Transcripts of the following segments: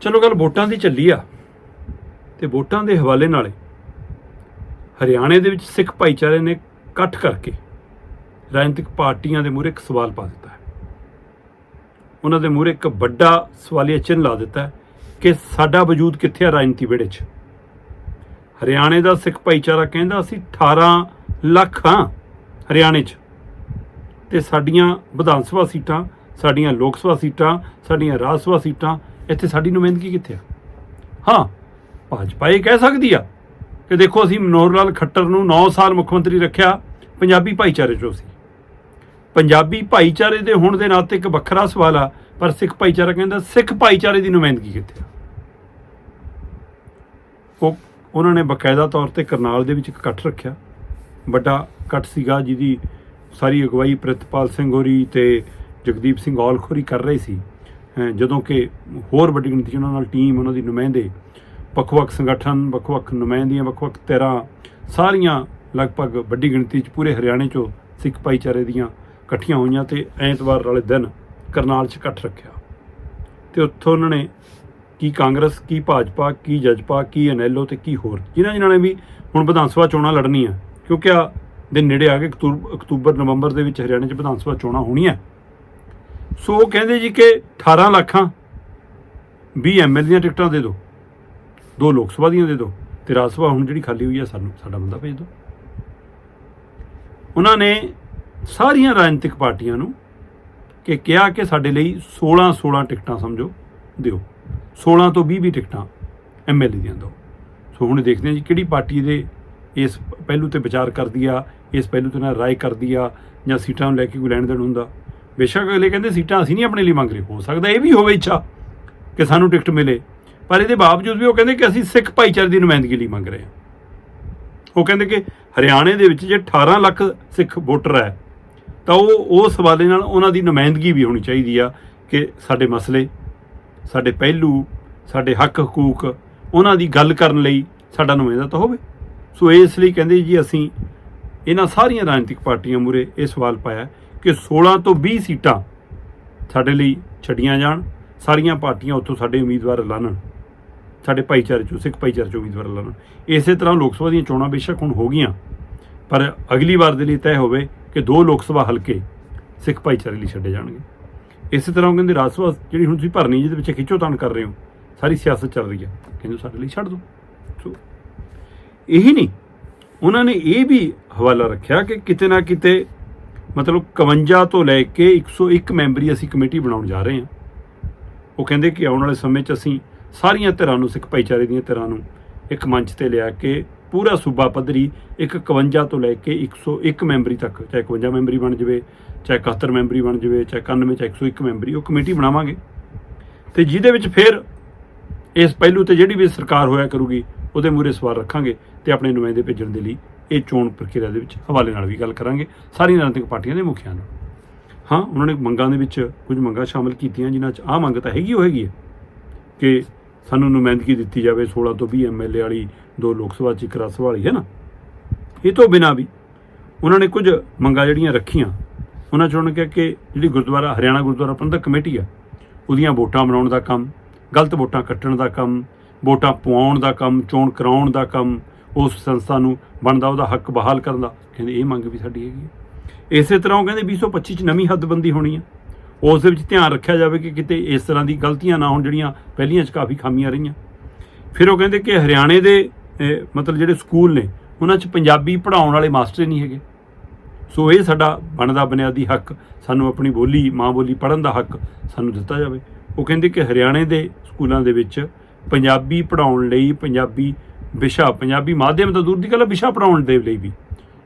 ਚਲੋ ਗੱਲ ਵੋਟਾਂ ਦੀ ਚੱਲੀ ਆ। ਤੇ ਵੋਟਾਂ ਦੇ ਹਵਾਲੇ ਨਾਲ ਹਰਿਆਣੇ ਦੇ ਵਿੱਚ ਸਿੱਖ ਭਾਈਚਾਰੇ ਨੇ ਇਕੱਠ ਕਰਕੇ ਰਾਜਨੀਤਿਕ ਪਾਰਟੀਆਂ ਦੇ ਮੂਹਰੇ ਇੱਕ ਸਵਾਲ ਪਾ ਦਿੱਤਾ ਹੈ। ਉਹਨਾਂ ਦੇ ਮੂਹਰੇ ਇੱਕ ਵੱਡਾ ਸਵਾਲੀਆ ਚਿੰਨ੍ਹ ਲਾ ਦਿੱਤਾ ਹੈ ਕਿ ਸਾਡਾ ਵਜੂਦ ਕਿੱਥੇ ਆ ਰਾਜਨੀਤੀ ਵਿਹੜੇ 'ਚ? ਹਰਿਆਣੇ ਦਾ ਸਿੱਖ ਭਾਈਚਾਰਾ ਕਹਿੰਦਾ ਅਸੀਂ 18 ਲੱਖ ਹਾਂ ਹਰਿਆਣੇ 'ਚ। ਤੇ ਸਾਡੀਆਂ ਵਿਧਾਨ ਸਭਾ ਸੀਟਾਂ, ਸਾਡੀਆਂ ਲੋਕ ਸਭਾ ਸੀਟਾਂ, ਸਾਡੀਆਂ ਰਾਜ ਸਭਾ ਸੀਟਾਂ ਇੱਥੇ ਸਾਡੀ ਨੁਮਾਇੰਦਗੀ ਕਿੱਥੇ ਆ? ਹਾਂ, ਭਾਜਪਾ ਇਹ ਕਹਿ ਸਕਦੀ ਆ ਕਿ ਦੇਖੋ ਅਸੀਂ ਮਨੋਹਰ ਲਾਲ ਖੱਟਰ ਨੂੰ 9 ਸਾਲ ਮੁੱਖ ਮੰਤਰੀ ਰੱਖਿਆ, ਪੰਜਾਬੀ ਭਾਈਚਾਰੇ 'ਚੋਂ ਸੀ। ਪੰਜਾਬੀ ਭਾਈਚਾਰੇ ਦੇ ਹੋਣ ਦੇ ਨਾਤੇ ਇੱਕ ਵੱਖਰਾ ਸਵਾਲ ਆ, ਪਰ ਸਿੱਖ ਭਾਈਚਾਰਾ ਕਹਿੰਦਾ ਸਿੱਖ ਭਾਈਚਾਰੇ ਦੀ ਨੁਮਾਇੰਦਗੀ ਕਿੱਥੇ ਆ? ਉਹ, ਉਹਨਾਂ ਨੇ ਬਕਾਇਦਾ ਤੌਰ ਤੇ ਕਰਨਾਲ ਦੇ ਵਿੱਚ ਇੱਕ ਇਕੱਠ ਰੱਖਿਆ। ਵੱਡਾ ਇਕੱਠ ਸੀਗਾ ਜਿਹਦੀ ਸਾਰੀ ਅਗਵਾਈ ਪ੍ਰਿਤਪਾਲ ਸਿੰਘ ਹੋਰੀ ਤੇ ਜਗਦੀਪ ਸਿੰਘ ਔਲਖੋਰੀ ਕਰ ਰਹੇ ਸੀ। ਜਦੋਂ ਕਿ ਹੋਰ ਵੱਡੀ ਗਿਣਤੀ 'ਚ ਉਹਨਾਂ ਨਾਲ ਟੀਮ ਉਹਨਾਂ ਦੀ ਨੁਮਾਇੰਦੇ, ਵੱਖ-ਵੱਖ ਸੰਗਠਨ, ਵੱਖ-ਵੱਖ ਨੁਮਾਇੰਦੀਆਂ, ਵੱਖ-ਵੱਖ ਧਿਰਾਂ, ਸਾਰੀਆਂ ਲਗਭਗ ਵੱਡੀ ਗਿਣਤੀ 'ਚ ਪੂਰੇ ਹਰਿਆਣੇ 'ਚੋਂ ਸਿੱਖ ਭਾਈਚਾਰੇ ਦੀਆਂ ਇਕੱਠੀਆਂ ਹੋਈਆਂ ਤੇ ਐਤਵਾਰ ਵਾਲੇ ਦਿਨ ਕਰਨਾਲ 'ਚ ਇਕੱਠ ਰੱਖਿਆ। ਤੇ ਉੱਥੋਂ ਉਹਨਾਂ ਨੇ ਕੀ ਕਾਂਗਰਸ, ਕੀ ਭਾਜਪਾ, ਕੀ ਜਜਪਾ, ਕੀ ਐਨਐਲਓ ਤੇ ਕੀ ਹੋਰ, ਜਿਨ੍ਹਾਂ ਜਿਨ੍ਹਾਂ ਨੇ ਵੀ ਹੁਣ ਵਿਧਾਨ ਸਭਾ ਚੋਣਾਂ ਲੜਨੀਆਂ, ਕਿਉਂਕਿ ਆ ਦਿਨ ਨੇੜੇ ਆ ਕੇ ਅਕਤੂਬ- ਅਕਤੂਬਰ, ਨਵੰਬਰ ਦੇ ਵਿੱਚ ਹਰਿਆਣੇ 'ਚ ਵਿਧਾਨ ਸਭਾ ਚੋਣਾਂ ਹੋਣੀਆਂ। ਸੋ ਉਹ ਕਹਿੰਦੇ ਜੀ ਕਿ 18 ਲੱਖਾਂ 20 ਐਮਐਲ ਦੀਆਂ ਟਿਕਟਾਂ ਦੇ ਦਿਓ, ਦੋ ਲੋਕ ਸਭਾ ਦੀਆਂ ਦੇ ਦਿਓ ਤੇ ਰਾਜ ਸਭਾ ਹੁਣ ਜਿਹੜੀ ਖਾਲੀ ਹੋਈ ਆ, ਸਾਨੂੰ, ਸਾਡਾ ਬੰਦਾ ਭੇਜ ਦਿਓ। ਉਹਨਾਂ ਨੇ ਸਾਰੀਆਂ ਰਾਜਨੀਤਿਕ ਪਾਰਟੀਆਂ ਨੂੰ ਕਿ ਕਿਹਾ ਕਿ ਸਾਡੇ ਲਈ 16 16 ਟਿਕਟਾਂ ਸਮਝੋ, ਦਿਓ। 16 ਤੋਂ 20 20 ਟਿਕਟਾਂ ਐਮਐਲਏ ਦੀਆਂ ਦਿਓ। ਸੋ ਹੁਣ ਦੇਖਦੇ ਹਾਂ ਜੀ ਕਿਹੜੀ ਪਾਰਟੀ ਦੇ ਇਸ ਪਹਿਲੂ ਤੇ ਵਿਚਾਰ ਕਰਦੀ ਆ, ਇਸ ਪਹਿਲੂ ਤੇ ਨਾਲ ਰਾਏ ਕਰਦੀ ਆ ਜਾਂ ਸੀਟਾਂ ਨੂੰ ਲੈ ਕੇ ਕੋਈ ਲੈਣ ਦੇਣ ਹੁੰਦਾ। ਬੇਸ਼ੱਕ ਅਗਲੇ ਕਹਿੰਦੇ ਸੀਟਾਂ ਅਸੀਂ ਨਹੀਂ ਆਪਣੇ ਲਈ ਮੰਗ ਰਹੇ, ਹੋ ਸਕਦਾ ਇਹ ਵੀ ਹੋਵੇ ਇੱਛਾ ਕਿ ਸਾਨੂੰ ਟਿਕਟ ਮਿਲੇ, ਪਰ ਇਹਦੇ ਬਾਵਜੂਦ ਵੀ ਉਹ ਕਹਿੰਦੇ ਕਿ ਅਸੀਂ ਸਿੱਖ ਭਾਈਚਾਰੇ ਦੀ ਨੁਮਾਇੰਦਗੀ ਲਈ ਮੰਗ ਰਹੇ ਹਾਂ। ਉਹ ਕਹਿੰਦੇ ਕਿ ਹਰਿਆਣੇ ਦੇ ਵਿੱਚ ਜੇ 18 ਲੱਖ ਸਿੱਖ ਵੋਟਰ ਹੈ, ਤਾਂ ਉਹ, ਉਸ ਹਵਾਲੇ ਨਾਲ ਉਹਨਾਂ ਦੀ ਨੁਮਾਇੰਦਗੀ ਵੀ ਹੋਣੀ ਚਾਹੀਦੀ ਆ ਕਿ ਸਾਡੇ ਮਸਲੇ, ਸਾਡੇ ਪਹਿਲੂ, ਸਾਡੇ ਹੱਕ ਹਕੂਕ, ਉਹਨਾਂ ਦੀ ਗੱਲ ਕਰਨ ਲਈ ਸਾਡਾ ਨੁਮਾਇੰਦਾ ਤਾਂ ਹੋਵੇ। ਸੋ ਇਸ ਲਈ ਕਹਿੰਦੇ ਜੀ ਅਸੀਂ ਇਹਨਾਂ ਸਾਰੀਆਂ ਰਾਜਨੀਤਿਕ ਪਾਰਟੀਆਂ ਮੂਰੇ ਇਹ ਸਵਾਲ ਪਾਇਆ ਕਿ 16 ਤੋਂ 20 ਸੀਟਾਂ ਸਾਡੇ ਲਈ ਛੱਡੀਆਂ ਜਾਣ, ਸਾਰੀਆਂ ਪਾਰਟੀਆਂ ਉੱਥੋਂ ਸਾਡੇ ਉਮੀਦਵਾਰ ਐਲਾਨਣ ਸਾਡੇ ਭਾਈਚਾਰੇ ਚੋਂ, ਸਿੱਖ ਭਾਈਚਾਰੇ ਚੋਂ ਉਮੀਦਵਾਰ ਐਲਾਨਣ ਇਸੇ ਤਰ੍ਹਾਂ ਲੋਕ ਸਭਾ ਦੀਆਂ ਚੋਣਾਂ ਬੇਸ਼ੱਕ ਹੁਣ ਹੋ ਗਈਆਂ, ਪਰ ਅਗਲੀ ਵਾਰ ਦੇ ਲਈ ਤੈਅ ਹੋਵੇ ਕਿ ਦੋ ਲੋਕ ਸਭਾ ਹਲਕੇ ਸਿੱਖ ਭਾਈਚਾਰੇ ਲਈ ਛੱਡੇ ਜਾਣਗੇ। ਇਸੇ ਤਰ੍ਹਾਂ ਉਹ ਕਹਿੰਦੇ, ਰਾਜ ਸਭਾ ਜਿਹੜੀ ਹੁਣ ਤੁਸੀਂ ਭਰਨੀ, ਜਿਹਦੇ ਵਿੱਚ ਖਿੱਚੋਤਾਣ ਕਰ ਰਹੇ ਹੋ, ਸਾਰੀ ਸਿਆਸਤ ਚੱਲ ਰਹੀ ਹੈ, ਕਹਿੰਦੇ ਸਾਡੇ ਲਈ ਛੱਡ ਦਿਓ ਸੋ ਇਹੀ ਨਹੀਂ, ਉਹਨਾਂ ਨੇ ਇਹ ਵੀ ਹਵਾਲਾ ਰੱਖਿਆ ਕਿ ਕਿਤੇ ਨਾ ਕਿਤੇ ਮਤਲਬ 51 ਤੋਂ ਲੈ ਕੇ 101 ਮੈਂਬਰੀ ਅਸੀਂ ਕਮੇਟੀ ਬਣਾਉਣ ਜਾ ਰਹੇ ਹਾਂ। ਉਹ ਕਹਿੰਦੇ ਕਿ ਆਉਣ ਵਾਲੇ ਸਮੇਂ 'ਚ ਅਸੀਂ ਸਾਰੀਆਂ ਧਿਰਾਂ ਨੂੰ, ਸਿੱਖ ਭਾਈਚਾਰੇ ਦੀਆਂ ਧਿਰਾਂ ਨੂੰ ਇੱਕ ਮੰਚ ਤੇ ਲਿਆ ਕੇ ਪੂਰਾ ਸੂਬਾ ਪੱਧਰੀ ਇੱਕ 51 ਤੋਂ ਲੈ ਕੇ 101 ਮੈਂਬਰੀ ਤੱਕ, ਚਾਹੇ 51 ਮੈਂਬਰੀ ਬਣ ਜਾਵੇ, ਚਾਹੇ 71 ਮੈਂਬਰੀ ਬਣ ਜਾਵੇ, ਚਾਹੇ 91 ਚਾਹੇ 101 ਮੈਂਬਰੀ, ਉਹ ਕਮੇਟੀ ਬਣਾਵਾਂਗੇ। ਤੇ ਜਿਹਦੇ ਵਿੱਚ ਫਿਰ ਇਸ ਪਹਿਲੂ ਤੇ ਜਿਹੜੀ ਵੀ ਸਰਕਾਰ ਹੋਇਆ ਕਰੂਗੀ, ਉਹਦੇ ਮੂਰੇ ਸਵਾਲ ਰੱਖਾਂਗੇ ਤੇ ਆਪਣੇ ਨੁਮਾਇੰਦੇ ਭੇਜਣ ਦੇ ਲਈ ਇਹ ਚੋਣ ਪ੍ਰਕਿਰਿਆ ਦੇ ਵਿੱਚ ਹਵਾਲੇ ਨਾਲ ਵੀ ਗੱਲ ਕਰਾਂਗੇ। ਸਾਰੀਆਂ ਰਾਜਨੀਤਿਕ ਪਾਰਟੀਆਂ ਦੇ ਮੁਖੀਆਂ ਨਾਲ ਹਾਂ, ਉਹਨਾਂ ਨੇ ਮੰਗਾਂ ਦੇ ਵਿੱਚ ਕੁਝ ਮੰਗਾਂ ਸ਼ਾਮਲ ਕੀਤੀਆਂ, ਜਿਨ੍ਹਾਂ 'ਚ ਆਹ ਮੰਗ ਤਾਂ ਹੈਗੀ ਉਹ ਹੈਗੀ ਹੈ ਕਿ ਸਾਨੂੰ ਨੁਮਾਇੰਦਗੀ ਦਿੱਤੀ ਜਾਵੇ। 16 ਤੋਂ 20 ਐਮਐਲਏ ਵਾਲੀ ਦੋ ਲੋਕ ਸਭਾ ਚ ਇੱਕ ਰਾਜ ਸਭਾ ਵਾਲੀ, ਹੈ ਨਾ? ਇਹ ਤੋਂ ਬਿਨਾਂ ਵੀ ਉਹਨਾਂ ਨੇ ਕੁਝ ਮੰਗਾਂ ਜਿਹੜੀਆਂ ਰੱਖੀਆਂ, ਉਹਨਾਂ 'ਚ ਉਹਨਾਂ ਨੇ ਕਿਹਾ ਕਿ ਜਿਹੜੀ ਗੁਰਦੁਆਰਾ, ਹਰਿਆਣਾ ਗੁਰਦੁਆਰਾ ਪ੍ਰਬੰਧਕ ਕਮੇਟੀ ਆ, ਉਹਦੀਆਂ ਵੋਟਾਂ ਬਣਾਉਣ ਦਾ ਕੰਮ, ਗਲਤ ਵੋਟਾਂ ਕੱਟਣ ਦਾ ਕੰਮ, ਵੋਟਾਂ ਪਵਾਉਣ ਦਾ ਕੰਮ, ਚੋਣ ਕਰਾਉਣ ਦਾ ਕੰਮ ਉਸ ਸੰਸਥਾ ਨੂੰ ਬਣਦਾ, ਉਹਦਾ ਹੱਕ ਬਹਾਲ ਕਰਨ ਦਾ। ਕਹਿੰਦੇ, ਇਹ ਮੰਗ ਵੀ ਸਾਡੀ ਹੈਗੀ ਹੈ। ਇਸੇ ਤਰ੍ਹਾਂ ਉਹ ਕਹਿੰਦੇ 2025 ਚ ਨਵੀਂ ਹੱਦਬੰਦੀ ਹੋਣੀ ਹੈ। ਉਸ ਦੇ ਵਿੱਚ ਧਿਆਨ ਰੱਖਿਆ ਜਾਵੇ ਕਿ ਕਿਤੇ ਇਸ ਤਰ੍ਹਾਂ ਦੀ ਗਲਤੀਆਂ ਨਾ ਹੋਣ, ਜਿਹੜੀਆਂ ਪਹਿਲੀਆਂ 'ਚ ਕਾਫੀ ਖਾਮੀਆਂ ਰਹੀਆਂ। ਫਿਰ ਉਹ ਕਹਿੰਦੇ ਕਿ ਹਰਿਆਣੇ ਦੇ ਮਤਲਬ ਜਿਹੜੇ ਸਕੂਲ ਨੇ, ਉਹਨਾਂ 'ਚ ਪੰਜਾਬੀ ਪੜ੍ਹਾਉਣ ਵਾਲੇ ਮਾਸਟਰ ਨਹੀਂ ਹੈਗੇ। ਸੋ ਇਹ ਸਾਡਾ ਬਣਦਾ ਬੁਨਿਆਦੀ ਹੱਕ, ਸਾਨੂੰ ਆਪਣੀ ਬੋਲੀ, ਮਾਂ ਬੋਲੀ ਪੜ੍ਹਨ ਦਾ ਹੱਕ ਸਾਨੂੰ ਦਿੱਤਾ ਜਾਵੇ। ਉਹ ਕਹਿੰਦੇ ਕਿ ਹਰਿਆਣੇ ਦੇ ਸਕੂਲਾਂ ਦੇ ਵਿੱਚ ਪੰਜਾਬੀ ਪੜ੍ਹਾਉਣ ਲਈ ਪੰਜਾਬੀ ਵਿਸ਼ਾ ਪੰਜਾਬੀ ਮਾਧਿਅਮ ਤੋਂ ਦੂਰ ਦੀ ਗੱਲ ਹੈ, ਵਿਸ਼ਾ ਪੜ੍ਹਾਉਣ ਦੇ ਲਈ ਵੀ।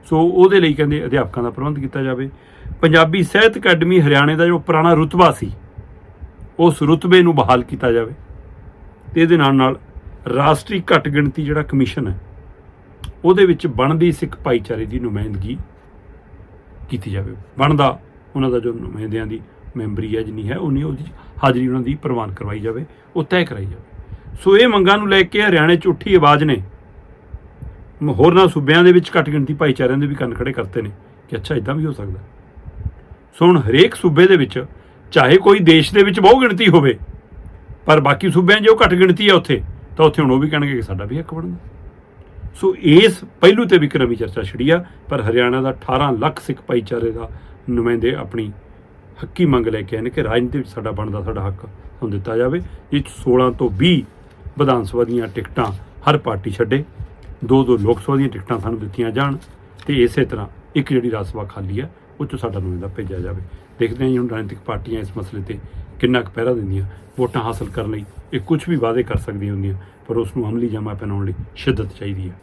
ਸੋ ਉਹਦੇ ਲਈ ਕਹਿੰਦੇ ਅਧਿਆਪਕਾਂ ਦਾ ਪ੍ਰਬੰਧ ਕੀਤਾ ਜਾਵੇ। ਪੰਜਾਬੀ ਸਾਹਿਤ ਅਕੈਡਮੀ ਹਰਿਆਣੇ ਦਾ ਜੋ ਪੁਰਾਣਾ ਰੁਤਬਾ ਸੀ ਉਸ ਰੁਤਬੇ ਨੂੰ ਬਹਾਲ ਕੀਤਾ ਜਾਵੇ। ਤੇ ਇਹਦੇ ਨਾਲ ਨਾਲ ਰਾਸ਼ਟਰੀ ਘੱਟ ਗਿਣਤੀ ਜਿਹੜਾ ਕਮਿਸ਼ਨ ਹੈ ਉਹਦੇ ਵਿੱਚ ਬਣਦੀ ਸਿੱਖ ਭਾਈਚਾਰੇ ਦੀ ਨੁਮਾਇੰਦਗੀ ਕੀਤੀ ਜਾਵੇ। ਬਣਦਾ ਉਹਨਾਂ ਦਾ ਜੋ ਨੁਮਾਇੰਦਿਆਂ ਦੀ ਮੈਂਬਰੀ ਹੈ ਜਿੰਨੀ ਹੈ ਉਨੀ ਉਹਦੀ ਹਾਜ਼ਰੀ ਉਹਨਾਂ ਦੀ ਪ੍ਰਵਾਨ ਕਰਵਾਈ ਜਾਵੇ ਉਹ ਤੈਅ ਕਰਾਈ ਜਾਵੇ। ਸੋ ਇਹ ਮੰਗਾਂ ਨੂੰ ਲੈ ਕੇ ਹਰਿਆਣੇ 'ਚ ਉੱਠੀ ਆਵਾਜ਼ ਨੇ। ਹੋਰਨਾਂ ਸੂਬਿਆਂ ਦੇ ਵਿੱਚ ਘੱਟ ਗਿਣਤੀ ਭਾਈਚਾਰਿਆਂ ਦੇ ਵੀ ਕੰਨ ਖੜੇ ਕਰਤੇ ਨੇ ਕਿ ਅੱਛਾ ਇਦਾਂ ਵੀ ਹੋ ਸਕਦਾ। ਸੋ ਹੁਣ ਹਰੇਕ ਸੂਬੇ ਦੇ ਵਿੱਚ ਚਾਹੇ ਕੋਈ ਦੇਸ਼ ਦੇ ਵਿੱਚ ਬਹੁ ਗਿਣਤੀ ਹੋਵੇ, ਪਰ ਬਾਕੀ ਸੂਬਿਆਂ 'ਚ ਉਹ ਘੱਟ ਗਿਣਤੀ ਆ ਉੱਥੇ, ਤਾਂ ਉੱਥੇ ਹੁਣ ਉਹ ਵੀ ਕਹਿਣਗੇ ਕਿ ਸਾਡਾ ਵੀ ਹੱਕ ਬਣਦਾ। ਸੋ ਇਸ ਪਹਿਲੂ ਤੇ ਵੀ ਇੱਕ ਚਰਚਾ ਛਿੜੀ ਆ, ਪਰ ਹਰਿਆਣਾ ਦਾ 18 ਲੱਖ ਸਿੱਖ ਭਾਈਚਾਰੇ ਦਾ ਨੁਮਾਇੰਦੇ ਆਪਣੀ ਹੱਕੀ ਮੰਗ ਲੈ ਕੇ ਆਏ ਨੇ ਕਿ ਰਾਜਨੀਤੀ ਵਿੱਚ ਸਾਡਾ ਬਣਦਾ, ਸਾਡਾ ਹੱਕ ਸਾਨੂੰ ਦਿੱਤਾ ਜਾਵੇ। ਇਹ 'ਚ 16 ਤੋਂ 20 ਵਿਧਾਨ ਸਭਾ ਦੀਆਂ ਟਿਕਟਾਂ ਹਰ ਪਾਰਟੀ ਛੱਡੇ, ਦੋ ਦੋ ਲੋਕ ਸਭਾ ਦੀਆਂ ਟਿਕਟਾਂ ਸਾਨੂੰ ਦਿੱਤੀਆਂ ਜਾਣ ਤੇ ਇਸੇ ਤਰ੍ਹਾਂ ਇੱਕ ਜਿਹੜੀ ਰਾਜ ਸਭਾ ਖਾਲੀ ਆ ਉਹ 'ਚ ਸਾਡਾ ਨੁਮਾਇੰਦਾ ਭੇਜਿਆ ਜਾਵੇ। ਦੇਖਦੇ ਹਾਂ ਜੀ ਹੁਣ ਰਾਜਨੀਤਿਕ ਪਾਰਟੀਆਂ ਇਸ ਮਸਲੇ ਤੇ ਕਿੰਨਾ ਕੁ ਪਹਿਰਾ ਦਿੰਦੀਆਂ, ਵੋਟਾਂ ਹਾਸਲ ਕਰਨ ਲਈ ਇਹ ਕੁਝ ਵੀ ਵਾਅਦੇ ਕਰ ਸਕਦੀਆਂ ਹੁੰਦੀਆਂ, ਪਰ ਉਸ ਨੂੰ ਅਮਲੀ ਜਾਮਾ ਪਹਿਨਾਉਣ ਲਈ ਸ਼ਿੱਦਤ ਚਾਹੀਦੀ ਹੈ।